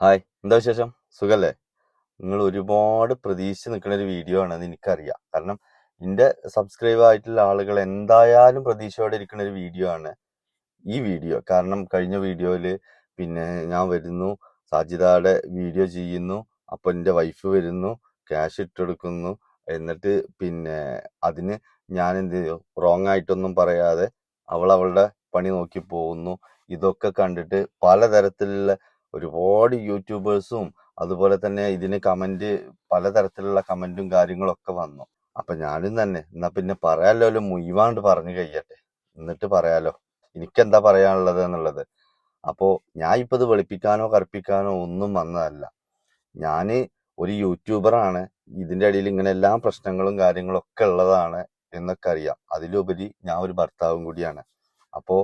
Hi എന്താ വിശേഷം? സുഖല്ലേ? നിങ്ങൾ ഒരുപാട് പ്രതീക്ഷിച്ച് നിൽക്കുന്ന ഒരു വീഡിയോ ആണെന്ന് എനിക്കറിയാം. കാരണം എന്റെ സബ്സ്ക്രൈബ് ആയിട്ടുള്ള ആളുകൾ എന്തായാലും പ്രതീക്ഷയോടെ ഇരിക്കുന്ന ഒരു വീഡിയോ ആണ് ഈ വീഡിയോ കാരണം കഴിഞ്ഞ വീഡിയോയിൽ പിന്നെ ഞാൻ വരുന്നു സാജിദയുടെ വീഡിയോ ചെയ്യുന്നു അപ്പോൾ എന്റെ വൈഫ് വരുന്നു ക്യാഷ് ഇട്ടെടുക്കുന്നു എന്നിട്ട് പിന്നെ അതിന് ഞാൻ എന്ത് റോങ് ആയിട്ടൊന്നും പറയാതെ അവൾ അവളുടെ പണി നോക്കി പോകുന്നു. ഇതൊക്കെ കണ്ടിട്ട് പലതരത്തിലുള്ള ഒരുപാട് യൂട്യൂബേഴ്സും അതുപോലെ തന്നെ ഇതിന് കമന്റ് പലതരത്തിലുള്ള കമന്റും കാര്യങ്ങളൊക്കെ വന്നു. അപ്പൊ ഞാനും തന്നെ എന്നാ പിന്നെ പറയാലോ മുയ്വാണ്ട് പറഞ്ഞു കഴിയട്ടെ. എന്നിട്ട് പറയാലോ എനിക്കെന്താ പറയാനുള്ളത് എന്നുള്ളത്. അപ്പോ ഞാൻ ഇപ്പൊ ഇത് വെളുപ്പിക്കാനോ കറുപ്പിക്കാനോ ഒന്നും വന്നതല്ല. ഞാൻ ഒരു യൂട്യൂബറാണ് ഇതിന്റെ ഇടയിൽ ഇങ്ങനെ എല്ലാ പ്രശ്നങ്ങളും കാര്യങ്ങളും ഒക്കെ ഉള്ളതാണ് എന്നൊക്കെ അറിയാം. അതിലുപരി ഞാൻ ഒരു ഭർത്താവും കൂടിയാണ്. അപ്പോ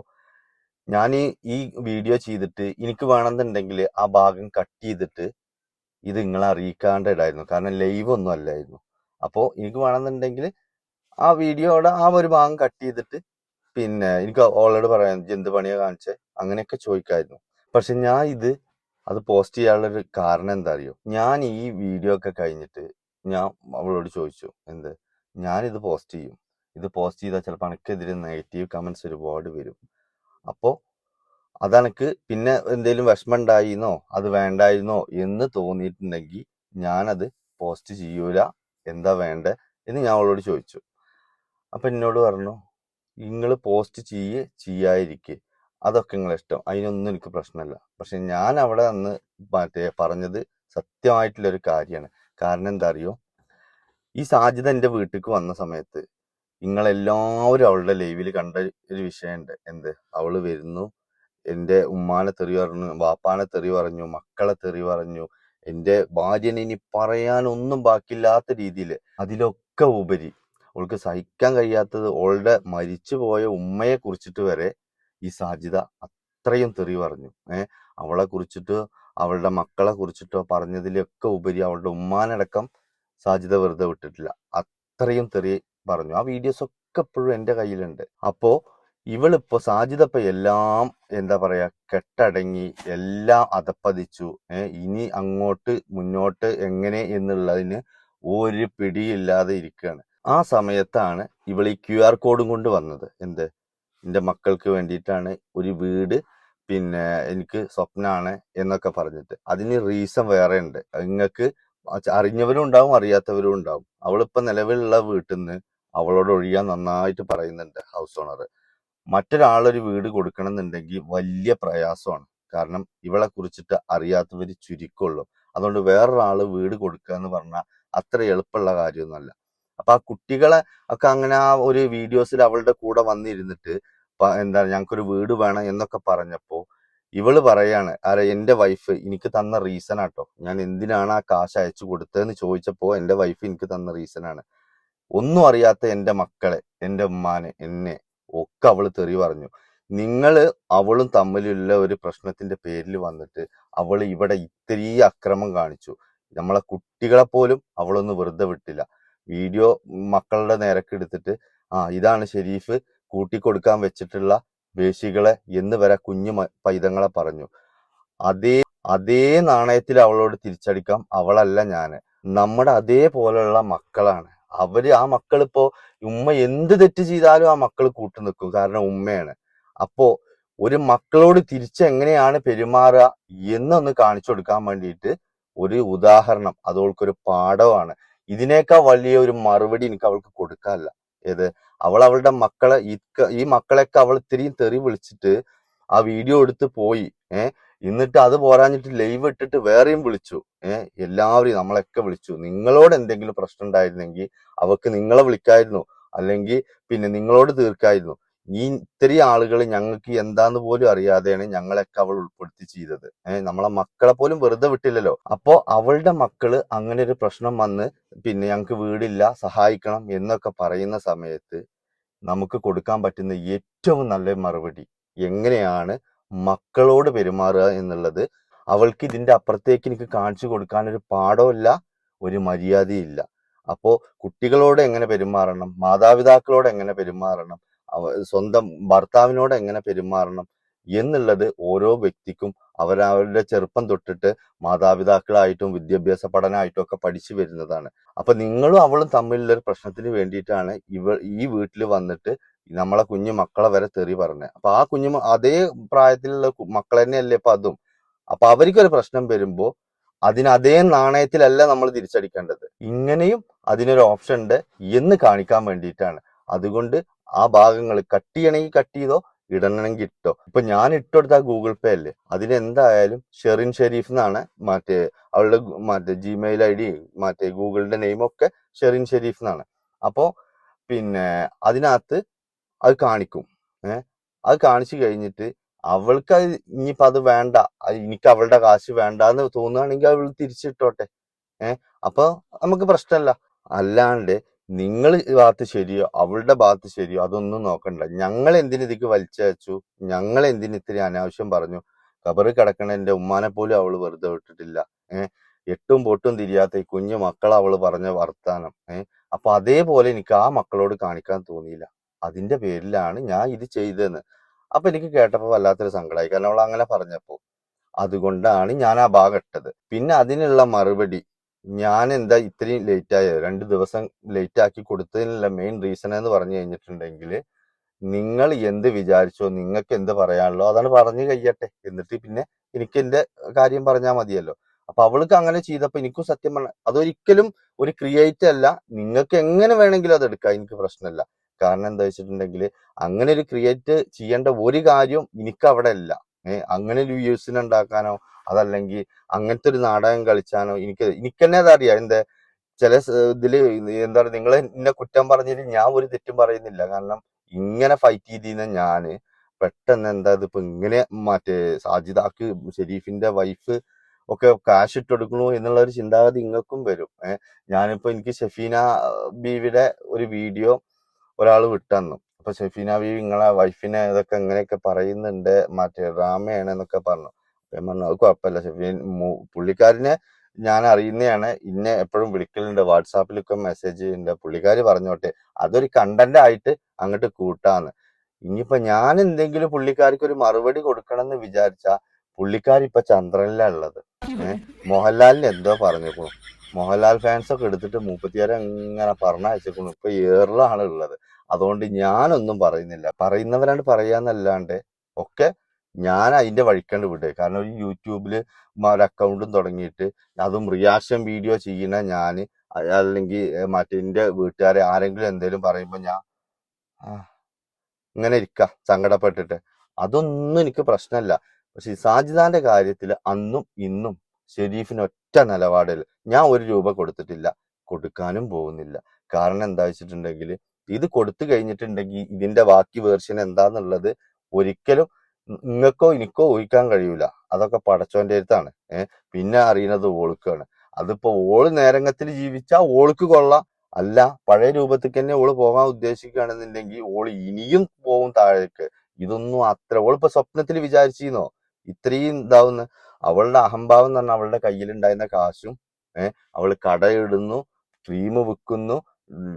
ഞാൻ ഈ വീഡിയോ ചെയ്തിട്ട് എനിക്ക് വേണമെന്നുണ്ടെങ്കിൽ ആ ഭാഗം കട്ട് ചെയ്തിട്ട് ഇത് നിങ്ങളെ അറിയിക്കാണ്ടായിരുന്നു കാരണം ലൈവ് ഒന്നും അല്ലായിരുന്നു. അപ്പോൾ എനിക്ക് വേണമെന്നുണ്ടെങ്കിൽ ആ വീഡിയോയുടെ ആ ഒരു ഭാഗം കട്ട് ചെയ്തിട്ട് പിന്നെ എനിക്ക് ഓൾറെഡി പറയാം എന്ത് പണിയാ കാണിച്ചേ? അങ്ങനെയൊക്കെ ചോദിക്കായിരുന്നു. പക്ഷെ ഞാൻ ഇത് അത് പോസ്റ്റ് ചെയ്യാനുള്ളൊരു കാരണം എന്താ അറിയോ ഞാൻ ഈ വീഡിയോ ഒക്കെ കഴിഞ്ഞിട്ട് ഞാൻ അവളോട് ചോദിച്ചു എന്ത്? ഞാനിത് പോസ്റ്റ് ചെയ്യും. ഇത് പോസ്റ്റ് ചെയ്താൽ ചിലപ്പോൾ എനിക്കെതിരെ നെഗറ്റീവ് കമൻസ് ഒരുപാട് വരും. അപ്പോൾ അതെനിക്ക് പിന്നെ എന്തെങ്കിലും വിഷമം ഉണ്ടായിരുന്നോ അത് വേണ്ടായിരുന്നോ? എന്ന് തോന്നിയിട്ടുണ്ടെങ്കിൽ ഞാനത് പോസ്റ്റ് ചെയ്യൂല. എന്താ വേണ്ട? എന്ന് ഞാൻ അവളോട് ചോദിച്ചു. അപ്പം എന്നോട് പറഞ്ഞു നിങ്ങൾ പോസ്റ്റ് ചെയ്യേ ചെയ്യാതിരിക്കുക അതൊക്കെ നിങ്ങളെ ഇഷ്ടം അതിനൊന്നും എനിക്ക് പ്രശ്നമല്ല. പക്ഷെ ഞാൻ അവിടെ അന്ന് മറ്റേ പറഞ്ഞത് സത്യമായിട്ടുള്ള ഒരു കാര്യമാണ്. കാരണം എന്താ അറിയോ? ഈ സാധ്യത എന്റെ വീട്ടിലേക്ക് വന്ന സമയത്ത് നിങ്ങളെല്ലാവരും അവളുടെ ലൈവിൽ കണ്ട ഒരു വിഷയമുണ്ട്. എന്ത്? അവൾ വരുന്നു. എന്റെ ഉമ്മാനെ തെറി പറഞ്ഞു വാപ്പാനെ തെറി പറഞ്ഞു മക്കളെ തെറി പറഞ്ഞു. എന്റെ ഭാര്യനെ ഇനി പറയാനൊന്നും ബാക്കിയില്ലാത്ത രീതിയിൽ അതിലൊക്കെ ഉപരി അവൾക്ക് സഹിക്കാൻ കഴിയാത്തത് അവളുടെ മരിച്ചു പോയ ഉമ്മയെ കുറിച്ചിട്ട് വരെ ഈ സാധ്യത അത്രയും തെറി പറഞ്ഞു. ഏഹ് അവളെ കുറിച്ചിട്ടോ അവളുടെ മക്കളെ കുറിച്ചിട്ടോ പറഞ്ഞതിലൊക്കെ ഉപരി അവളുടെ ഉമ്മാനടക്കം സാധ്യത വെറുതെ വിട്ടിട്ടില്ല. അത്രയും തെറി പറഞ്ഞു. ആ വീഡിയോസ് ഒക്കെ ഇപ്പോഴും എന്റെ കയ്യിലുണ്ട്. അപ്പോൾ ഇവളിപ്പോൾ സാജിതപ്പം എല്ലാം എന്താ പറയുക കെട്ടടങ്ങി എല്ലാം അതപ്പതിച്ചു. ഇനി അങ്ങോട്ട് മുന്നോട്ട് എങ്ങനെ എന്നുള്ളതിന് ഒരു പിടിയില്ലാതെ ഇരിക്കുകയാണ്. ആ സമയത്താണ് ഇവൾ ഈ ക്യു ആർ കോഡും കൊണ്ട് വന്നത്. എന്ത്? എന്റെ മക്കൾക്ക് വേണ്ടിയിട്ടാണ് ഒരു വീട് പിന്നെ എനിക്ക് സ്വപ്നമാണ് എന്നൊക്കെ പറഞ്ഞിട്ട്. അതിന് റീസൺ വേറെ ഉണ്ട്. നിങ്ങൾക്ക് അറിഞ്ഞവരും ഉണ്ടാവും അറിയാത്തവരും ഉണ്ടാവും. അവളിപ്പോൾ നിലവിലുള്ള വീട്ടിൽ നിന്ന് അവളോട് ഒഴിയാൻ നന്നായിട്ട് പറയുന്നുണ്ട് ഹൗസ് ഓണർ മറ്റൊരാളൊരു വീട് കൊടുക്കണം എന്നുണ്ടെങ്കിൽ വലിയ പ്രയാസമാണ്. കാരണം ഇവളെ കുറിച്ചിട്ട് അറിയാത്തവർ ചുരുക്കമുള്ളൂ അതുകൊണ്ട് വേറൊരാൾ വീട് കൊടുക്കുക എന്ന് പറഞ്ഞാൽ അത്ര എളുപ്പമുള്ള കാര്യമൊന്നുമല്ല. അപ്പൊ ആ കുട്ടികളെ ഒക്കെ അങ്ങനെ ആ ഒരു വീഡിയോസിൽ അവളുടെ കൂടെ വന്നിരുന്നിട്ട് എന്താ ഞങ്ങൾക്കൊരു വീട് വേണം എന്നൊക്കെ പറഞ്ഞപ്പോ ഇവൾ പറയാണ് ആരെ എന്റെ വൈഫ് എനിക്ക് തന്ന റീസൺ ആട്ടോ. ഞാൻ എന്തിനാണ് ആ കാശ് അയച്ചു കൊടുത്തതെന്ന് ചോദിച്ചപ്പോ എന്റെ വൈഫ് എനിക്ക് തന്ന റീസൺ ആണ്. ഒന്നും അറിയാത്ത എന്റെ മക്കളെ എന്റെ ഉമ്മാനെ എന്നെ ഒക്കെ അവൾ തെറി പറഞ്ഞു. നിങ്ങൾ അവളും തമ്മിലുള്ള ഒരു പ്രശ്നത്തിന്റെ പേരിൽ വന്നിട്ട് അവൾ ഇവിടെ ഇത്രയും അക്രമം കാണിച്ചു. നമ്മളെ കുട്ടികളെ പോലും അവളൊന്ന് വെറുതെ വിട്ടില്ല. വീഡിയോ മക്കളുടെ നേരക്ക് എടുത്തിട്ട് ആ ഇതാണ് ഷെരീഫ് കൂട്ടിക്കൊടുക്കാൻ വെച്ചിട്ടുള്ള വേശികളെ എന്ന് വരെ കുഞ്ഞു പൈതങ്ങളെ പറഞ്ഞു. അതേ അതേ നാണയത്തിൽ അവളോട് തിരിച്ചടിക്കാം. അവളല്ല ഞാൻ. നമ്മുടെ അതേപോലെയുള്ള മക്കളാണ്. അവർ ആ മക്കളിപ്പോ ഉമ്മ എന്ത് തെറ്റ് ചെയ്താലും ആ മക്കൾ കൂട്ടു നിൽക്കും കാരണം ഉമ്മയാണ്. അപ്പോ ഒരു മക്കളോട് തിരിച്ച് എങ്ങനെയാണ് പെരുമാറുക എന്നൊന്ന് കാണിച്ചു കൊടുക്കാൻ വേണ്ടിയിട്ട് ഒരു ഉദാഹരണം അത് അവൾക്കൊരു പാഠമാണ്. ഇതിനേക്കാൾ വലിയ ഒരു മറുപടി എനിക്ക് അവൾക്ക് കൊടുക്കാനല്ല. ഏത്? അവൾ അവളുടെ മക്കളെ ഈ മക്കളെയൊക്കെ അവൾ ഇത്രയും തെറി വിളിച്ചിട്ട് ആ വീഡിയോ എടുത്ത് പോയി. ഏഹ് എന്നിട്ട് അത് പോരാഞ്ഞിട്ട് ലൈവ് ഇട്ടിട്ട് വേറെയും വിളിച്ചു. ഏഹ് എല്ലാവരെയും നമ്മളൊക്കെ വിളിച്ചു. നിങ്ങളോട് എന്തെങ്കിലും പ്രശ്നം ഉണ്ടായിരുന്നെങ്കിൽ അവക്ക് നിങ്ങളെ വിളിക്കായിരുന്നു. അല്ലെങ്കിൽ പിന്നെ നിങ്ങളോട് തീർക്കായിരുന്നു. ഈ ഇത്രയും ആളുകൾ ഞങ്ങൾക്ക് എന്താന്ന് പോലും അറിയാതെയാണ് ഞങ്ങളൊക്കെ അവൾ ഉൾപ്പെടുത്തി ചെയ്തത്. ഏഹ് നമ്മളെ മക്കളെ പോലും വെറുതെ വിട്ടില്ലല്ലോ. അപ്പോ അവളുടെ മക്കൾ അങ്ങനെ ഒരു പ്രശ്നം വന്ന് പിന്നെ ഞങ്ങൾക്ക് വീടില്ല സഹായിക്കണം എന്നൊക്കെ പറയുന്ന സമയത്ത് നമുക്ക് കൊടുക്കാൻ പറ്റുന്ന ഏറ്റവും നല്ല മറുപടി എങ്ങനെയാണ് മക്കളോട് പെരുമാറുക എന്നുള്ളത് അവൾക്ക് ഇതിന്റെ അപ്പുറത്തേക്ക് എനിക്ക് കാണിച്ചു കൊടുക്കാൻ ഒരു പാഠമില്ല ഒരു മര്യാദയില്ല അപ്പോ കുട്ടികളോട് എങ്ങനെ പെരുമാറണം? മാതാപിതാക്കളോട് എങ്ങനെ പെരുമാറണം? സ്വന്തം ഭർത്താവിനോട് എങ്ങനെ പെരുമാറണം? എന്നുള്ളത് ഓരോ വ്യക്തിക്കും അവരവരുടെ ചെറുപ്പം തൊട്ടിട്ട് മാതാപിതാക്കളായിട്ടും വിദ്യാഭ്യാസ പഠനമായിട്ടും ഒക്കെ പഠിച്ചു വരുന്നതാണ്. അപ്പൊ നിങ്ങളും അവളും തമ്മിലുള്ള ഒരു പ്രശ്നത്തിന് വേണ്ടിയിട്ടാണ് ഇവ ഈ വീട്ടിൽ വന്നിട്ട് നമ്മളെ കുഞ്ഞു മക്കളെ വരെ തെറി പറഞ്ഞത് അപ്പൊ ആ കുഞ്ഞു അതേ പ്രായത്തിലുള്ള മക്കൾ തന്നെയല്ലേ ഇപ്പൊ അതും. അപ്പൊ അവർക്കൊരു പ്രശ്നം വരുമ്പോ അതിന് അതേ നാണയത്തിലല്ല നമ്മൾ തിരിച്ചടിക്കേണ്ടത്. ഇങ്ങനെയും അതിനൊരു ഓപ്ഷൻ ഉണ്ട് എന്ന് കാണിക്കാൻ വേണ്ടിയിട്ടാണ്. അതുകൊണ്ട് ആ ഭാഗങ്ങൾ കട്ട് ചെയ്യണമെങ്കിൽ കട്ട് ചെയ്തോ ഇടണമെങ്കിൽ ഇട്ടോ. ഇപ്പൊ ഞാൻ ഇട്ടുകൊടുത്ത ഗൂഗിൾ പേ അല്ലേ അതിനെന്തായാലും ഷെറിൻ ഷെരീഫ് എന്നാണ് മറ്റേ അവളുടെ മറ്റേ ജിമെയിൽ ഐ ഡി മറ്റേ ഗൂഗിളിന്റെ നെയിമൊക്കെ ഷെറിൻ ഷെരീഫ് എന്നാണ്. അപ്പോ പിന്നെ അതിനകത്ത് അത് കാണിക്കും. ഏഹ് അത് കാണിച്ചു കഴിഞ്ഞിട്ട് അവൾക്ക് അത് ഇനിയിപ്പോ അത് വേണ്ട. എനിക്ക് അവളുടെ കാശ് വേണ്ട എന്ന് തോന്നുകയാണെങ്കിൽ അവൾ തിരിച്ചിട്ടോട്ടെ. ഏഹ് അപ്പൊ നമുക്ക് പ്രശ്നമല്ല അല്ലാണ്ട് നിങ്ങൾ ഭാഗത്ത് ശരിയോ അവളുടെ ഭാഗത്ത് ശരിയോ അതൊന്നും നോക്കണ്ട. ഞങ്ങൾ എന്തിനു ഇതിക്ക് വലിച്ചയച്ചു ഞങ്ങൾ എന്തിന് ഇത്തിരി അനാവശ്യം പറഞ്ഞു? കബറ് കിടക്കണ എന്റെ ഉമ്മാനെ പോലും അവൾ വെറുതെ വിട്ടിട്ടില്ല. ഏഹ് എട്ടും പൊട്ടും തിരിയാത്ത ഈ കുഞ്ഞു മക്കളെ അവൾ പറഞ്ഞ വർത്താനം. ഏഹ് അപ്പൊ അതേപോലെ എനിക്ക് ആ മക്കളോട് കാണിക്കാൻ തോന്നിയില്ല. അതിന്റെ പേരിലാണ് ഞാൻ ഇത് ചെയ്തതെന്ന്. അപ്പൊ എനിക്ക് കേട്ടപ്പോ വല്ലാത്തൊരു സങ്കടമായി കാരണം അവൾ അങ്ങനെ പറഞ്ഞപ്പോ. അതുകൊണ്ടാണ് ഞാൻ ആ ഭാഗം ഇട്ടത്. പിന്നെ അതിനുള്ള മറുപടി ഞാൻ എന്താ ഇത്രയും ലേറ്റ് ആയത് രണ്ട് ദിവസം ലേറ്റ് ആക്കി കൊടുത്തതിനുള്ള മെയിൻ റീസൺ എന്ന് പറഞ്ഞു കഴിഞ്ഞിട്ടുണ്ടെങ്കിൽ നിങ്ങൾ എന്ത് വിചാരിച്ചോ നിങ്ങൾക്ക് എന്ത് പറയാനുള്ളോ അതാണ് പറഞ്ഞു കഴിയട്ടെ. എന്നിട്ട് പിന്നെ എനിക്ക് എന്റെ കാര്യം പറഞ്ഞാൽ മതിയല്ലോ. അപ്പൊ അവൾക്ക് അങ്ങനെ ചെയ്തപ്പോ എനിക്കും സത്യം പറഞ്ഞ അതൊരിക്കലും ഒരു ക്രിയേറ്റ് അല്ല. നിങ്ങൾക്ക് എങ്ങനെ വേണമെങ്കിലും അത് എടുക്കാം. എനിക്ക് പ്രശ്നമില്ല. കാരണം എന്താ വെച്ചിട്ടുണ്ടെങ്കിൽ അങ്ങനെ ഒരു ക്രിയേറ്റ് ചെയ്യേണ്ട ഒരു കാര്യവും എനിക്ക് അവിടെ ഇല്ല ഏഹ് അങ്ങനെ ഒരു വ്യൂസിനെ ഉണ്ടാക്കാനോ അതല്ലെങ്കിൽ അങ്ങനത്തെ ഒരു നാടകം കളിച്ചാനോ എനിക്ക് എനിക്ക് തന്നെ അതറിയാം എന്താ ചില ഇതിൽ എന്താ പറയുക നിങ്ങൾ എന്നെ കുറ്റം പറഞ്ഞതിൽ ഞാൻ ഒരു തെറ്റും പറയുന്നില്ല. കാരണം ഇങ്ങനെ ഫൈറ്റ് ചെയ്തിരുന്ന ഞാൻ പെട്ടെന്ന് എന്താ ഇതിപ്പോ ഇങ്ങനെ മറ്റേ സാജിദാക്ക് ഷെരീഫിന്റെ വൈഫ് ഒക്കെ കാശ് ഇട്ടെടുക്കണു എന്നുള്ള ഒരു ചിന്താഗതി നിങ്ങൾക്കും വരും. ഏഹ് ഞാനിപ്പോ എനിക്ക് ഷെഫീന ബീവിയുടെ ഒരു വീഡിയോ ഒരാൾ വിട്ടന്നു. അപ്പൊ ഷെഫീന ബീവി നിങ്ങളെ വൈഫിനെ ഇതൊക്കെ എങ്ങനെയൊക്കെ പറയുന്നുണ്ട്? മറ്റേ ഡ്രാമയാണ് എന്നൊക്കെ പറഞ്ഞു. പറഞ്ഞു അത് കുഴപ്പമില്ല ഷെഫീൻ. പുള്ളിക്കാരനെ ഞാൻ അറിയുന്നതാണ്. ഇന്നെ എപ്പോഴും വിളിക്കലുണ്ട്. വാട്സാപ്പിലൊക്കെ മെസ്സേജ് ഉണ്ട് പുള്ളിക്കാർ പറഞ്ഞോട്ടെ. അതൊരു കണ്ടന്റ് ആയിട്ട് അങ്ങോട്ട് കൂട്ടാന്ന്. ഇനിയിപ്പോ ഞാൻ എന്തെങ്കിലും പുള്ളിക്കാർക്ക് ഒരു മറുപടി കൊടുക്കണം എന്ന് വിചാരിച്ചാ പുള്ളിക്കാരി ഇപ്പൊ ചന്ദ്രനിലാ ഉള്ളത്. ഏഹ് മോഹൻലാലിന് എന്തോ പറഞ്ഞേക്കണു മോഹൻലാൽ ഫാൻസ് ഒക്കെ എടുത്തിട്ട് മൂപ്പത്തിയാരെ അങ്ങനെ പറഞ്ഞയച്ചേക്കണു ഇപ്പൊ ഏറിലാണ് ഉള്ളത് അതുകൊണ്ട് ഞാനൊന്നും പറയുന്നില്ല. പറയുന്നവരാണ്ട് പറയാന്നല്ലാണ്ട് ഒക്കെ ഞാൻ അതിന്റെ വഴിക്കണ്ട് വിട്ടു കാരണം ഒരു യൂട്യൂബിൽ ഒരു അക്കൗണ്ടും തുടങ്ങിയിട്ട് അതും റിയാക്ഷൻ വീഡിയോ ചെയ്യുന്ന ഞാൻ അല്ലെങ്കിൽ മറ്റേ വീട്ടുകാരെ ആരെങ്കിലും എന്തെങ്കിലും പറയുമ്പോ ഞാൻ ഇങ്ങനെ ഇരിക്ക സങ്കടപ്പെട്ടിട്ട്. അതൊന്നും എനിക്ക് പ്രശ്നമല്ല പക്ഷെ സാജിദാന്റെ കാര്യത്തിൽ അന്നും ഇന്നും ഷെരീഫിന് ഒറ്റ നിലപാടിൽ ഞാൻ ഒരു രൂപ കൊടുത്തിട്ടില്ല. കൊടുക്കാനും പോകുന്നില്ല. കാരണം എന്താ വെച്ചിട്ടുണ്ടെങ്കിൽ ഇത് കൊടുത്തു കഴിഞ്ഞിട്ടുണ്ടെങ്കിൽ ഇതിന്റെ ബാക്കി വേർഷൻ എന്താന്നുള്ളത് ഒരിക്കലും നിങ്ങൾക്കോ എനിക്കോ ഊഹിക്കാൻ കഴിയൂല. അതൊക്കെ പടച്ചോന്റെ അടുത്താണ്. ഏഹ് പിന്നെ അറിയുന്നത് ഓൾക്കാണ്. അതിപ്പോ ഓൾ നേരങ്ങത്തിൽ ജീവിച്ചാൽ ഓൾക്ക് കൊള്ളാം. അല്ല പഴയ രൂപത്തിൽ തന്നെ ഓൾ പോകാൻ ഉദ്ദേശിക്കുകയാണെന്നുണ്ടെങ്കിൽ ഓൾ ഇനിയും പോകും താഴേക്ക്. ഇതൊന്നും അത്ര ഓളിപ്പോ സ്വപ്നത്തിൽ വിചാരിച്ചിരുന്നോ ഇത്രയും ഇതാവുന്ന അവളുടെ അഹംഭാവം എന്ന് പറഞ്ഞാൽ അവളുടെ കയ്യിലുണ്ടായിരുന്ന കാശും ഏഹ് അവൾ കടയിടുന്നു ക്രീം വിൽക്കുന്നു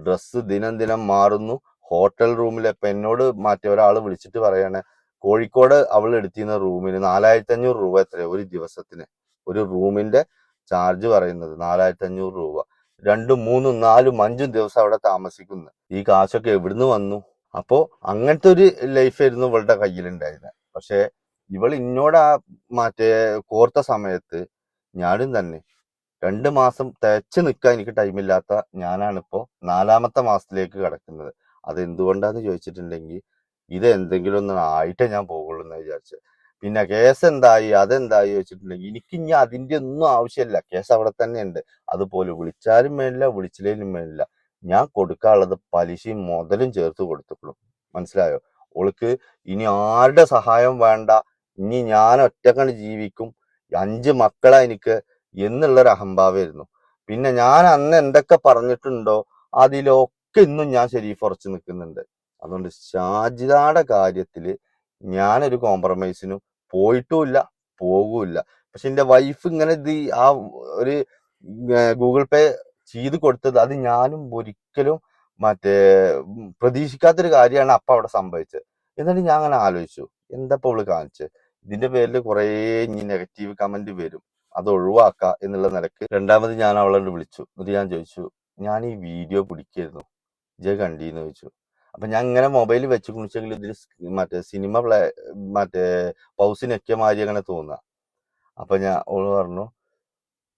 ഡ്രസ്സ് ദിനം ദിനം മാറുന്നു. ഹോട്ടൽ റൂമിൽ ഇപ്പൊ എന്നോട് മാറ്റിയ ഒരാൾ വിളിച്ചിട്ട് പറയാണ് കോഴിക്കോട് അവൾ എടുത്തിരുന്ന റൂമിന് നാലായിരത്തി അഞ്ഞൂറ് രൂപ എത്ര ഒരു ദിവസത്തിന്? ഒരു റൂമിന്റെ ചാർജ് പറയുന്നത് നാലായിരത്തി അഞ്ഞൂറ് രൂപ. രണ്ടും മൂന്നും നാലും അഞ്ചും ദിവസം അവിടെ താമസിക്കുന്നു. ഈ കാശൊക്കെ എവിടുന്ന് വന്നു? അപ്പോ അങ്ങനത്തെ ഒരു ലൈഫായിരുന്നു ഇവളുടെ കയ്യിലുണ്ടായിരുന്നത് പക്ഷെ ഇവൾ ഇന്നോട് ആ മറ്റേ കോർത്ത സമയത്ത് ഞാനും തന്നെ രണ്ട് മാസം തേച്ച് നിൽക്കാൻ എനിക്ക് ടൈമില്ലാത്ത ഞാനാണിപ്പോ നാലാമത്തെ മാസത്തിലേക്ക് കിടക്കുന്നത്. അത് എന്തുകൊണ്ടാന്ന് ചോദിച്ചിട്ടുണ്ടെങ്കിൽ ഇത് എന്തെങ്കിലും ഒന്ന് ആയിട്ടേ ഞാൻ പോകുള്ളൂ എന്ന് വിചാരിച്ചത് പിന്നെ കേസ് എന്തായി അതെന്തായി വെച്ചിട്ടുണ്ടെങ്കിൽ എനിക്ക് ഇനി അതിന്റെ ഒന്നും ആവശ്യമില്ല കേസ് അവിടെ തന്നെ ഉണ്ട് അതുപോലെ വിളിച്ചാലും മേലില്ല വിളിച്ചില്ലേലും മേലില്ല. ഞാൻ കൊടുക്കാനുള്ളത് പലിശയും മുതലും ചേർത്ത് കൊടുത്തിട്ടുള്ളൂ. മനസ്സിലായോ? ഓൾക്ക് ഇനി ആരുടെ സഹായം വേണ്ട? ഇനി ഞാൻ ഒറ്റക്കണ് ജീവിക്കും. അഞ്ച് മക്കളാ എനിക്ക് എന്നുള്ളൊരു അഹംഭാവമായിരുന്നു. പിന്നെ ഞാൻ അന്ന് എന്തൊക്കെ പറഞ്ഞിട്ടുണ്ടോ അതിലൊക്കെ ഇന്നും ഞാൻ ശരീഫ് ഉറച്ചു നിൽക്കുന്നുണ്ട്. അതുകൊണ്ട് ഷാജിദയുടെ കാര്യത്തിൽ ഞാനൊരു കോംപ്രമൈസിനും പോയിട്ടുമില്ല പോകൂല്ല പക്ഷെ എന്റെ വൈഫ് ഇങ്ങനെ ഇത് ആ ഒരു ഗൂഗിൾ പേ ചെയ്ത് കൊടുത്തത് അത് ഞാനും ഒരിക്കലും മറ്റേ പ്രതീക്ഷിക്കാത്തൊരു കാര്യമാണ് അപ്പൊ അവിടെ സംഭവിച്ചത്. എന്നിട്ട് ഞാൻ അങ്ങനെ ആലോചിച്ചു. എന്താ ഇപ്പൊ അവൾ കാണിച്ചത്? ഇതിന്റെ പേരിൽ കുറേ ഇനി നെഗറ്റീവ് കമന്റ് വരും. അത് ഒഴിവാക്ക എന്നുള്ള നിലയ്ക്ക് രണ്ടാമത് ഞാൻ അവളോട് വിളിച്ചു. എന്നിട്ട് ഞാൻ ചോദിച്ചു ഞാൻ ഈ വീഡിയോ പിടിക്കായിരുന്നു. ജയ കണ്ടീന്ന്? ചോദിച്ചു. അപ്പൊ ഞാൻ ഇങ്ങനെ മൊബൈൽ വെച്ച് കുണിച്ചെങ്കിൽ ഇതിൽ മറ്റേ സിനിമ പ്ലേ മറ്റേ പൗസിനൊക്കെ മാതിരി അങ്ങനെ തോന്നുക അപ്പൊ ഞാൻ ഓൾ പറഞ്ഞു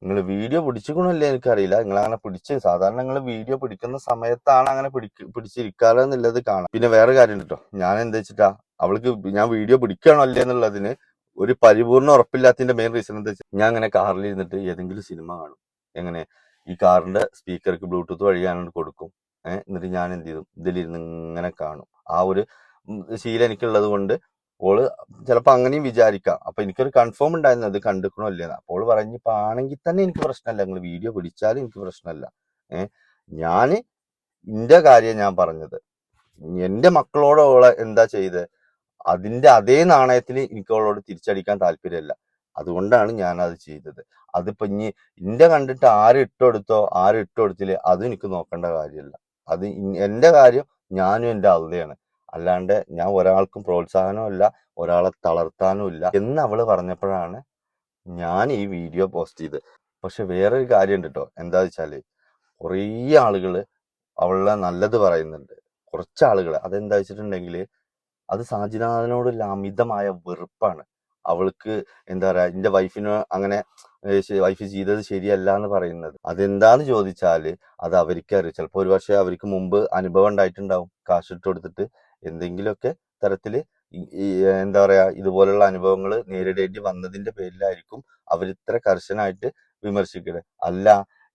നിങ്ങൾ വീഡിയോ പിടിച്ചിക്കണല്ലേ എനിക്കറിയില്ല. നിങ്ങൾ അങ്ങനെ പിടിച്ച് സാധാരണ നിങ്ങൾ വീഡിയോ പിടിക്കുന്ന സമയത്താണ് അങ്ങനെ പിടിക്ക പിടിച്ചിരിക്കാറെന്നുള്ളത് കാണാം. പിന്നെ വേറെ കാര്യം കേട്ടോ ഞാൻ എന്താ വെച്ചിട്ടാ അവൾക്ക് ഞാൻ വീഡിയോ പിടിക്കണോ അല്ലേ എന്നുള്ളതിന് ഒരു പരിപൂർണ ഉറപ്പില്ലാത്തതിന്റെ മെയിൻ റീസൺ എന്താ വെച്ചാൽ ഞാൻ അങ്ങനെ കാറിൽ ഇരുന്നിട്ട് ഏതെങ്കിലും സിനിമ കാണും. എങ്ങനെ? ഈ കാറിന്റെ സ്പീക്കർക്ക് ബ്ലൂടൂത്ത് വഴി ഞാൻ കൊടുക്കും. ഏഹ്? എന്നിട്ട് ഞാൻ എന്ത് ചെയ്തു ഇതിലിരുന്ന് ഇങ്ങനെ കാണും. ആ ഒരു ശീലം എനിക്കുള്ളത് കൊണ്ട് ഓൾ ചിലപ്പോ അങ്ങനെയും വിചാരിക്കാം. അപ്പൊ എനിക്കൊരു കൺഫേം ഉണ്ടായിരുന്നു. അത് കണ്ടിക്കണോ ഇല്ലെന്ന് അപ്പോൾ പറഞ്ഞു ഇപ്പൊ ആണെങ്കിൽ തന്നെ എനിക്ക് പ്രശ്നമല്ല നിങ്ങൾ വീഡിയോ പിടിച്ചാലും എനിക്ക് പ്രശ്നമല്ല ഏഹ്? ഞാൻ ഇന്റെ കാര്യം ഞാൻ പറഞ്ഞത്. എന്റെ മക്കളോട് ഓളെ എന്താ ചെയ്ത്? അതിന്റെ അതേ നാണയത്തിന് എനിക്ക് അവളോട് തിരിച്ചടിക്കാൻ താല്പര്യമില്ല. അതുകൊണ്ടാണ് ഞാൻ അത് ചെയ്തത്. അതിപ്പോ ഇനി ഇന്റെ കണ്ടിട്ട് ആര് ഇട്ടെടുത്തോ ആര് ഇട്ടെടുത്തില്ലേ അതും എനിക്ക് നോക്കേണ്ട കാര്യമില്ല. അത് എന്റെ കാര്യം ഞാനും എന്റെ അള്ളയാണ് അല്ലാണ്ട് ഞാൻ ഒരാൾക്കും പ്രോത്സാഹനവും ഇല്ല ഒരാളെ തളർത്താനും ഇല്ല എന്ന് അവൾ പറഞ്ഞപ്പോഴാണ് ഞാൻ ഈ വീഡിയോ പോസ്റ്റ് ചെയ്ത് പക്ഷെ വേറൊരു കാര്യം ഉണ്ട് കേട്ടോ എന്താ വെച്ചാൽ കുറേ ആളുകൾ അവളെ നല്ലത് പറയുന്നുണ്ട്. കുറച്ച് ആളുകൾ അതെന്താ വെച്ചിട്ടുണ്ടെങ്കിൽ അത് സാജിനാഥനോടുള്ള അമിതമായ വെറുപ്പാണ്. അവൾക്ക് എന്താ പറയാ എന്റെ വൈഫിന് അങ്ങനെ വൈഫ് ചെയ്തത് ശരിയല്ല എന്ന് പറയുന്നത്. അതെന്താന്ന് ചോദിച്ചാൽ അത് അവർക്ക് അറിയാം ചിലപ്പോ ഒരു പക്ഷെ അവർക്ക് മുമ്പ് അനുഭവം ഉണ്ടായിട്ടുണ്ടാവും. കാശ് ഇട്ട് കൊടുത്തിട്ട് എന്തെങ്കിലുമൊക്കെ ഈ എന്താ പറയാ ഇതുപോലുള്ള അനുഭവങ്ങൾ നേരിടേണ്ടി വന്നതിന്റെ പേരിലായിരിക്കും അവരിത്ര കർശനായിട്ട് വിമർശിക്കുന്നത് അല്ല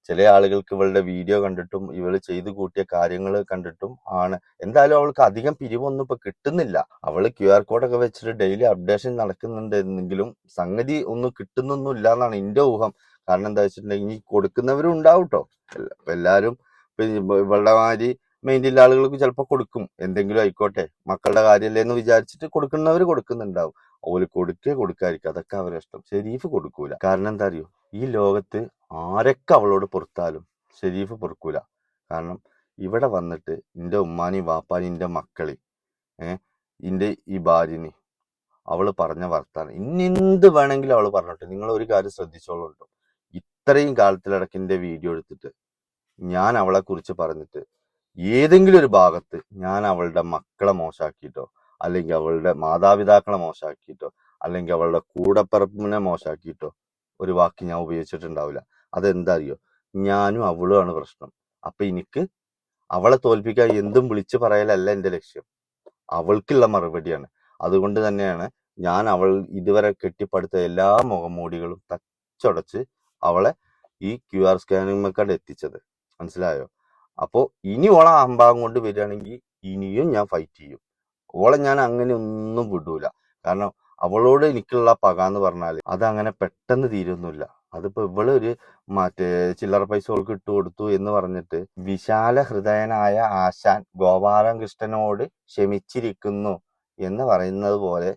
ചില ആളുകൾക്ക് ഇവളുടെ വീഡിയോ കണ്ടിട്ടും ഇവൾ ചെയ്തു കൂട്ടിയ കാര്യങ്ങൾ കണ്ടിട്ടും ആണ്. എന്തായാലും അവൾക്ക് അധികം പിരിവൊന്നും ഇപ്പൊ കിട്ടുന്നില്ല. അവൾ ക്യു ആർ കോഡൊക്കെ വെച്ചിട്ട് ഡെയിലി അപ്ഡേഷൻ നടക്കുന്നുണ്ടെങ്കിലും സംഗതി ഒന്നും കിട്ടുന്നൊന്നുമില്ല എന്നാണ് എന്റെ ഊഹം. കാരണം എന്താ വെച്ചിട്ടുണ്ടെങ്കിൽ കൊടുക്കുന്നവരും ഉണ്ടാവും കേട്ടോ ഇവ- ഇവളുടെ മാതിരി മെയിന്റെ ആളുകൾക്ക് ചിലപ്പോൾ കൊടുക്കും. എന്തെങ്കിലും ആയിക്കോട്ടെ മക്കളുടെ കാര്യമല്ലേ എന്ന് വിചാരിച്ചിട്ട് കൊടുക്കുന്നവർ കൊടുക്കുന്നുണ്ടാവും. ഓൽ കൊടുക്കേ കൊടുക്കാതിരിക്കുക അതൊക്കെ അവരെ ഇഷ്ടം. ഷെരീഫ് കൊടുക്കൂല. കാരണം എന്താ അറിയോ? ഈ ലോകത്ത് ആരൊക്കെ അവളോട് പൊറത്താലും ഷെരീഫ് പൊറുക്കൂല. കാരണം ഇവിടെ വന്നിട്ട് എന്റെ ഉമ്മാനി വാപ്പാനി എന്റെ മക്കളി ഏഹ് ഇന്റെ ഈ ഭാര്യനെ അവൾ പറഞ്ഞ വർത്താനം ഇന്നെന്ത് വേണമെങ്കിലും അവൾ പറഞ്ഞോട്ടെ. നിങ്ങൾ ഒരു കാര്യം ശ്രദ്ധിച്ചോളൂ കേട്ടോ ഇത്രയും കാലത്തിലടക്കം എന്റെ വീഡിയോ എടുത്തിട്ട് ഞാൻ അവളെ കുറിച്ച് പറഞ്ഞിട്ട് ഏതെങ്കിലും ഒരു ഭാഗത്ത് ഞാൻ അവളുടെ മക്കളെ മോശാക്കിയിട്ടോ അല്ലെങ്കിൽ അവളുടെ മാതാപിതാക്കളെ മോശാക്കിയിട്ടോ അല്ലെങ്കിൽ അവളുടെ കൂടപ്പറപ്പിനെ മോശാക്കിയിട്ടോ ഒരു വാക്ക് ഞാൻ ഉപയോഗിച്ചിട്ടുണ്ടാവില്ല. അതെന്താ അറിയോ ഞാനും അവളുമാണ് പ്രശ്നം. അപ്പൊ എനിക്ക് അവളെ തോൽപ്പിക്കാൻ എന്തും വിളിച്ചു പറയലല്ല എന്റെ ലക്ഷ്യം. അവൾക്കുള്ള മറുപടിയാണ്. അതുകൊണ്ട് തന്നെയാണ് ഞാൻ അവൾ ഇതുവരെ കെട്ടിപ്പടുത്ത എല്ലാ മുഖംമൂടികളും തച്ചടച്ച് അവളെ ഈ ക്യു ആർ സ്കാനിംഗ് മെക്കാട് എത്തിച്ചത്. മനസ്സിലായോ? അപ്പോ ഇനി ഓളെ അഹംഭാവം കൊണ്ട് വരികയാണെങ്കിൽ ഇനിയും ഞാൻ ഫൈറ്റ് ചെയ്യും. ഓളെ ഞാൻ അങ്ങനെ ഒന്നും വിടൂല. കാരണം അവളോട് എനിക്കുള്ള പക എന്ന് പറഞ്ഞാൽ അതങ്ങനെ പെട്ടെന്ന് തീരൊന്നുമില്ല. അതിപ്പോ ഇവൾ ഒരു മറ്റേ ചില്ലറ പൈസ ഓൾക്ക് ഇട്ട് കൊടുത്തു എന്ന് പറഞ്ഞിട്ട് വിശാല ഹൃദയനായ ആശാൻ ഗോപാലകൃഷ്ണനോട് ക്ഷമിച്ചിരിക്കുന്നു എന്ന് പറയുന്നത് പോലെ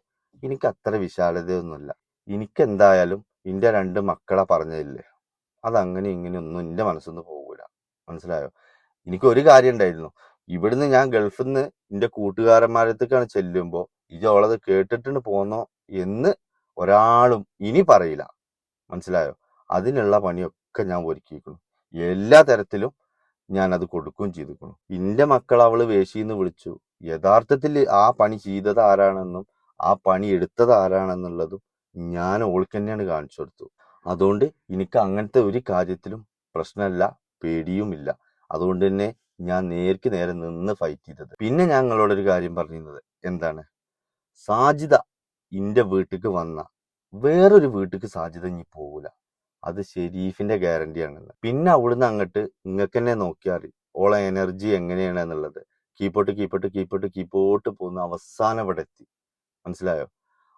എനിക്ക് അത്ര വിശാലതയൊന്നുമില്ല. എനിക്കെന്തായാലും എന്റെ രണ്ട് മക്കളെ പറഞ്ഞതില്ലേ? അതങ്ങനെ ഇങ്ങനെ ഒന്നും എന്റെ മനസ്സൊന്നും പോകൂല. മനസ്സിലായോ? എനിക്ക് ഒരു കാര്യം ഉണ്ടായിരുന്നു. ഇവിടുന്ന് ഞാൻ ഗൾഫിൽ നിന്ന് എന്റെ കൂട്ടുകാരന്മാരത്തേക്കാണ് ചെല്ലുമ്പോ ഇജോളത് കേട്ടിട്ടുണ്ട് പോന്നോ എന്ന് ഒരാളും ഇനി പറയില്ല. മനസ്സിലായോ? അതിനുള്ള പണിയൊക്കെ ഞാൻ ഒരുക്കിയിരിക്കുന്നു എല്ലാ തരത്തിലും ഞാൻ അത് കൊടുക്കുകയും ചെയ്തിരിക്കുന്നു. എന്റെ മക്കൾ അവൾ വേശിന്ന് വിളിച്ചു. യഥാർത്ഥത്തിൽ ആ പണി ചെയ്തത് ആരാണെന്നും ആ പണി എടുത്തത് ആരാണെന്നുള്ളതും ഞാൻ ഓൾക്ക് തന്നെയാണ് കാണിച്ചു കൊടുത്തു. അതുകൊണ്ട് എനിക്ക് അങ്ങനത്തെ ഒരു കാര്യത്തിലും പ്രശ്നമില്ല പേടിയുമില്ല. അതുകൊണ്ട് തന്നെ ഞാൻ നേർക്ക് നേരെ നിന്ന് ഫൈറ്റ് ചെയ്തത്. പിന്നെ ഞങ്ങളോടൊരു കാര്യം പറഞ്ഞിരുന്നത് എന്താണ്? സാജിത ഇന്റെ വീട്ടിക്ക് വന്ന വേറൊരു വീട്ടിക്ക് സാജിത ഇനി പോകൂല അത് ഷെരീഫിന്റെ ഗ്യാരണ്ടിയാണെന്ന് പിന്നെ അവിടുന്ന് അങ്ങോട്ട് നിങ്ങൾക്ക് തന്നെ നോക്കിയാൽ ഓളെ എനർജി എങ്ങനെയാണ് എന്നുള്ളത്. കീപ്പോട്ട് കീപ്പോട്ട് കീപ്പോട്ട് കീപ്പോട്ട് പോകുന്ന അവസാനം ഇവിടെ എത്തി. മനസ്സിലായോ?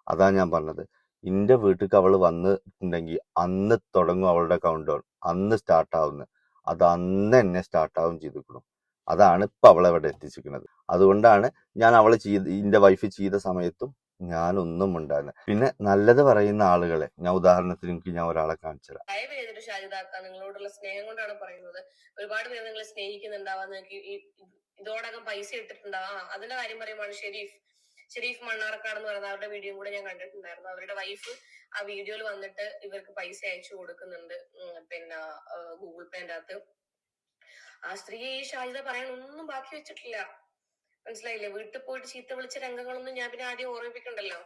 അതാ ഞാൻ പറഞ്ഞത്. ഇന്റെ വീട്ടിലേക്ക് അവൾ വന്നിട്ടുണ്ടെങ്കിൽ അന്ന് തുടങ്ങും അവളുടെ കൗണ്ട് ഡൗൺ അന്ന് സ്റ്റാർട്ട് ആവുന്നത് അത് അന്ന് എന്നെ സ്റ്റാർട്ട് ആവും ചെയ്തിരിക്കണം. അതാണ് ഇപ്പൊ അവളെ അവിടെ എത്തിച്ചിരിക്കുന്നത്. അതുകൊണ്ടാണ് ഞാൻ അവളെ ചെയ്ത് എന്റെ വൈഫ് ചെയ്ത സമയത്തും ഞാനൊന്നും ഉണ്ടായിരുന്നു പിന്നെ നല്ലത് പറയുന്ന ആളുകളെ. ഞാൻ ഉദാഹരണത്തിന് എനിക്ക് ഞാൻ ഒരാളെ കാണിച്ചുതരാം. നിങ്ങളോടുള്ള സ്നേഹം കൊണ്ടാണ് പറയുന്നത്. ഒരുപാട് പേര് നിങ്ങളെ സ്നേഹിക്കുന്നുണ്ടാവാം. ഇതോടകം പൈസ ഇട്ടിട്ടുണ്ടാവാം. അതിന്റെ കാര്യം പറയുമ്പോൾ ഷെരീഫ് ഷെരീഫ് മണ്ണാർക്കാട് എന്ന് പറയുന്ന അവരുടെ വീഡിയോ കൂടെ ഞാൻ കണ്ടിട്ടുണ്ടായിരുന്നു. അവരുടെ വൈഫ് ആ വീഡിയോയിൽ വന്നിട്ട് ഇവർക്ക് പൈസ അയച്ചു കൊടുക്കുന്നുണ്ട്. പിന്നെ ഗൂഗിൾ പേന്റെ അകത്ത് ആ സ്ത്രീയെ ഈ ഷാജിത പറയാൻ ഒന്നും ബാക്കി വെച്ചിട്ടില്ല. മനസ്സിലായില്ലേ? വീട്ടിൽ പോയിട്ട് ചീത്ത വിളിച്ച രംഗങ്ങളൊന്നും ഞാൻ പിന്നെ ആദ്യം ഓർമ്മിപ്പിക്കണ്ടല്ലോ.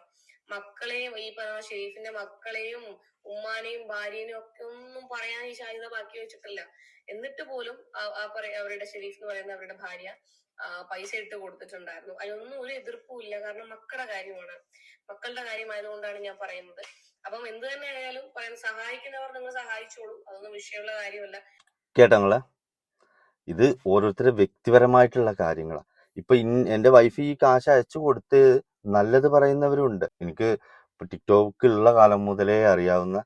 മക്കളെയും ഈ പറഞ്ഞ ഷെരീഫിന്റെ മക്കളെയും ഉമ്മാനെയും ഭാര്യനെയും ഒക്കെ ഒന്നും പറയാൻ ഈ ഷാഹിദ ബാക്കി വെച്ചിട്ടില്ല. എന്നിട്ട് പോലും ആ- പറയ അവരുടെ ഷെരീഫ് എന്ന് പറയുന്ന അവരുടെ ഭാര്യ പൈസ ഇട്ട് കൊടുത്തിട്ടുണ്ടായിരുന്നു. അതിനൊന്നും ഒരു എതിർപ്പും ഇല്ല. കാരണം മക്കളുടെ കാര്യമാണ്. മക്കളുടെ കാര്യമായതുകൊണ്ടാണ് ഞാൻ പറയുന്നത്. അപ്പം എന്ത് തന്നെ ആയാലും പറയാൻ സഹായിക്കുന്നവർ നിങ്ങൾ സഹായിച്ചോളൂ. അതൊന്നും വിഷയമുള്ള കാര്യമല്ല. കേട്ടങ്ങളെ ഇത് ഓരോരുത്തരുടെ വ്യക്തിപരമായിട്ടുള്ള കാര്യങ്ങളാണ് ഇപ്പൊ എന്റെ വൈഫ് ഈ കാശ് അയച്ചു കൊടുത്ത് നല്ലത് പറയുന്നവരുണ്ട്. എനിക്ക് ടിക്ടോക്ക് ഉള്ള കാലം മുതലേ അറിയാവുന്ന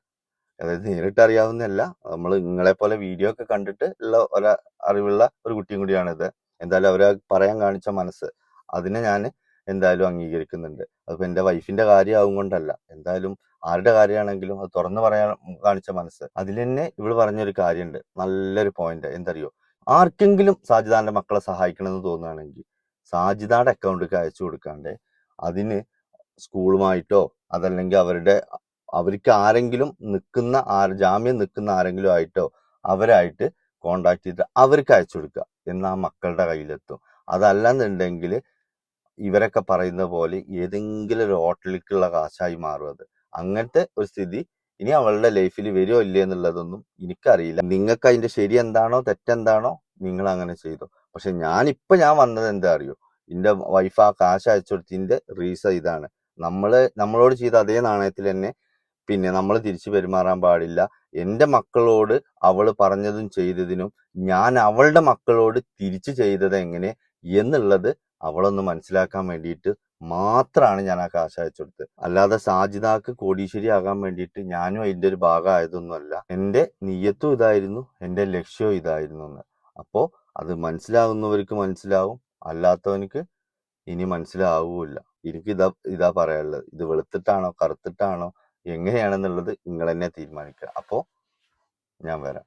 അതായത് നേരിട്ട് അറിയാവുന്നല്ല നമ്മൾ നിങ്ങളെ പോലെ വീഡിയോ ഒക്കെ കണ്ടിട്ട് ഉള്ള ഒരു അറിവുള്ള ഒരു കുട്ടിയും കൂടിയാണിത്. എന്തായാലും അവരെ പറയാൻ കാണിച്ച മനസ്സ് അതിനെ ഞാൻ എന്തായാലും അംഗീകരിക്കുന്നുണ്ട്. അതിപ്പോ എന്റെ വൈഫിന്റെ കാര്യമാവും കൊണ്ടല്ല. എന്തായാലും ആരുടെ കാര്യമാണെങ്കിലും അത് തുറന്നു പറയാൻ കാണിച്ച മനസ്സ്. അതിൽ തന്നെ ഇവൾ പറഞ്ഞൊരു കാര്യമുണ്ട് നല്ലൊരു പോയിന്റ്. എന്തറിയോ ആർക്കെങ്കിലും സാജിദാന്റെ മക്കളെ സഹായിക്കണമെന്ന് തോന്നുകയാണെങ്കിൽ സാജിദാന്റെ അക്കൗണ്ടിലേക്ക് അയച്ചു കൊടുക്കാണ്ട് അതിന് സ്കൂളുമായിട്ടോ അതല്ലെങ്കിൽ അവരുടെ അവർക്ക് ആരെങ്കിലും നിൽക്കുന്ന ആര് ജാമ്യം നിൽക്കുന്ന ആരെങ്കിലും ആയിട്ടോ അവരായിട്ട് കോണ്ടാക്ട് ചെയ്ത് അവർക്ക് അയച്ചു കൊടുക്കുക. എന്ന് ആ മക്കളുടെ കയ്യിലെത്തും. അതല്ലെന്നുണ്ടെങ്കിൽ ഇവരൊക്കെ പറയുന്ന പോലെ ഏതെങ്കിലും ഒരു ഹോട്ടലിലേക്കുള്ള കാശായി മാറും അത്. അങ്ങനത്തെ ഒരു സ്ഥിതി ഇനി അവളുടെ ലൈഫിൽ വരുമോ ഇല്ലേ എന്നുള്ളതൊന്നും എനിക്കറിയില്ല. നിങ്ങൾക്ക് അതിന്റെ ശരി എന്താണോ തെറ്റെന്താണോ നിങ്ങൾ അങ്ങനെ ചെയ്തു. പക്ഷെ ഞാനിപ്പോ ഞാൻ വന്നത് എന്താ അറിയോ എന്റെ വൈഫ് ആ കാശ് അയച്ചു കൊടുത്തതിന്റെ റീസൺ ഇതാണ്. നമ്മൾ നമ്മളോട് ചെയ്ത അതേ നാണയത്തിൽ തന്നെ പിന്നെ നമ്മൾ തിരിച്ചു പെരുമാറാൻ പാടില്ല. എന്റെ മക്കളോട് അവൾ പറഞ്ഞതും ചെയ്തതിനും ഞാൻ അവളുടെ മക്കളോട് തിരിച്ചു ചെയ്തത് എങ്ങനെ എന്നുള്ളത് അവളൊന്ന് മനസ്സിലാക്കാൻ വേണ്ടിയിട്ട് മാത്രമാണ് ഞാൻ ആ കാശ് അയച്ചു കൊടുത്തത്. അല്ലാതെ സാജിദാക്ക് കോടീശ്വരി ആകാൻ വേണ്ടിയിട്ട് ഞാനും അതിന്റെ ഒരു ഭാഗമായതൊന്നുമല്ല. എന്റെ നീയത്തും ഇതായിരുന്നു എന്റെ ലക്ഷ്യവും ഇതായിരുന്നു എന്ന്. അപ്പോ അത് മനസ്സിലാകുന്നവർക്ക് മനസ്സിലാവും. അല്ലാത്തവനക്ക് ഇനി മനസ്സിലാവൂല എനിക്ക് ഇതാ ഇതാ പറയാനുള്ളത്. ഇത് വെളുത്തിട്ടാണോ കറുത്തിട്ടാണോ എങ്ങനെയാണെന്നുള്ളത് നിങ്ങൾ തന്നെ തീരുമാനിക്കുക. അപ്പോ ഞാൻ വരാം.